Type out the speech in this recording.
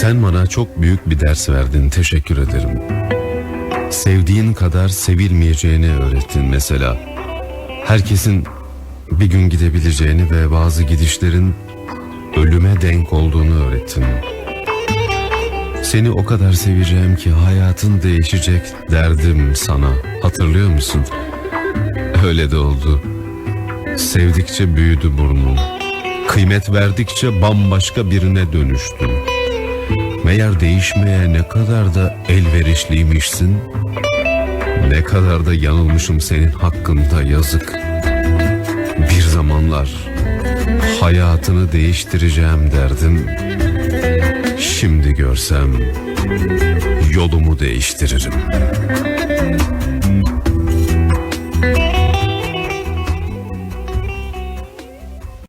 Sen bana çok büyük bir ders verdin. Teşekkür ederim. Sevdiğin kadar sevilmeyeceğini öğrettin mesela. Herkesin bir gün gidebileceğini ve bazı gidişlerin ölüme denk olduğunu öğrettin. Seni o kadar seveceğim ki hayatın değişecek derdim sana. Hatırlıyor musun? Öyle de oldu. Sevdikçe büyüdü burnum. Kıymet verdikçe bambaşka birine dönüştüm. Meğer değişmeye ne kadar da elverişliymişsin. Ne kadar da yanılmışım senin hakkında yazık. Bir zamanlar hayatını değiştireceğim derdim. Şimdi görsem yolumu değiştiririm.